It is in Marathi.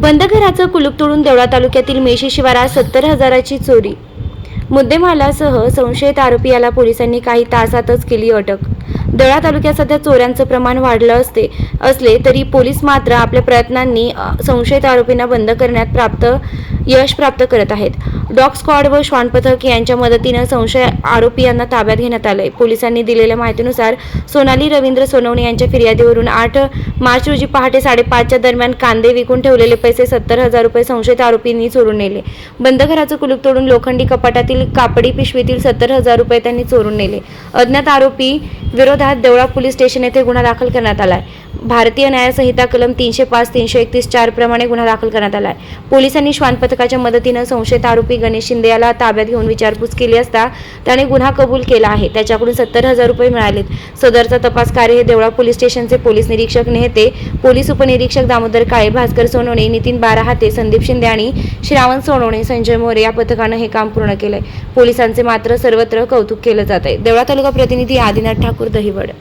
बंद घराचं कुलूप तोडून देवळा तालुक्यातील मेशी शिवारात सत्तर हजाराची चोरी. मुद्देमालासह संशयित आरोपी याला पोलिसांनी काही तासातच केली अटक. दळा तालुक्यात सध्या चोऱ्यांचं प्रमाण वाढलं असते असले तरी पोलीस मात्र आपल्या प्रयत्नांनी संशयित आरोपींना बंद करण्यात प्राप्त यश प्राप्त करत आहेत. डॉग स्क्वॉड व श्वान पथक यांच्या मदतीनं संशय आरोपी यांना ताब्यात घेण्यात आलंय. पोलिसांनी दिलेल्या माहितीनुसार सोनाली रवींद्र सोनवणे यांच्या फिर्यादीवरून आठ मार्च रोजी पहाटे साडेपाचच्या दरम्यान कांदे विकून ठेवलेले पैसे सत्तर हजार रुपये संशयित आरोपींनी चोरून नेले. बंद घराचं कुलूप तोडून लोखंडी कपाटातील कापडी पिशवीतील सत्तर हजार रुपये त्यांनी चोरून नेले. अज्ञात आरोपी विरोधात देवळा पोलीस स्टेशन येथे गुन्हा दाखल करण्यात आलाय. भारतीय न्यायसंहिता कलम तीनशे पाच तीनशे एकतीस चार प्रमाणे गुन्हा दाखल करण्यात आलाय. पोलिसांनी श्वान पथकाच्या मदतीनं संशयित आरोपी गणेश शिंदे याला ताब्यात घेऊन विचारपूस केली असता त्याने गुन्हा कबूल केला आहे. त्याच्याकडून सत्तर हजार रुपये मिळालेत. सदरचा तपास कार्य हे देवळा पोलीस स्टेशनचे पोलीस निरीक्षक नेहते पोलीस उपनिरीक्षक दामोदर काळे भास्कर सोनवणे नितीन बाराहाते संदीप शिंदे आणि श्रावण सोनवणे संजय मोरे या पथकानं हे काम पूर्ण केलंय. पोलिसांचे मात्र सर्वत्र कौतुक केलं जात आहे देवळा तालुका प्रतिनिधी आदिनाथ ठाकूर दहिवड.